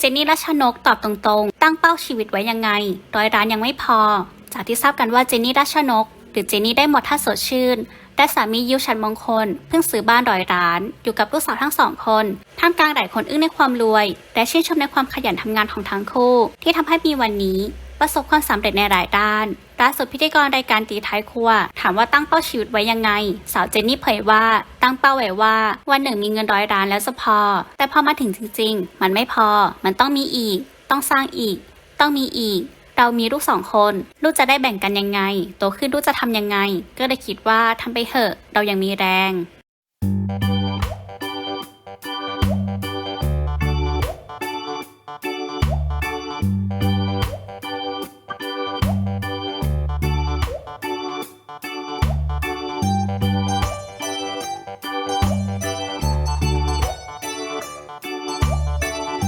เจนนี่รัชนกตอบตรงๆ ตั้งเป้าชีวิตไว้ยังไง ร้อยร้านยังไม่พอ จากที่ทราบกันว่าเจนนี่รัชนก หรือเจนนี่ได้หมดท่าสดชื่นและสามียิวชันมงคล เพิ่งซื้อบ้านร้อยร้าน อยู่กับลูกสาวทั้งสองคน ท่ามกลางหลายคนอึ้งในความรวย และชื่นชมในความขยันทำงานของทั้งคู่ ที่ทำให้มีวันนี้ ประสบความสำเร็จในหลายด้านล่าสุดพิธีกรรายการตีท้ายครัว ถามว่าตั้งเป้าชีวิตไว้ยังไง สาวเจนนี่เผยว่า ตั้งเป้าไว้ว่า วันหนึ่งมีเงินร้อยล้านแล้วจะพอ แต่พอมาถึงจริง ๆ มันไม่พอ มันต้องมีอีก ต้องสร้างอีก ต้องมีอีกเรามีลูกสองคน ลูกจะได้แบ่งกันยังไง โตขึ้นลูกจะทำยังไง ก็เลยคิดว่าทำไปเถอะ เรายังมีแรง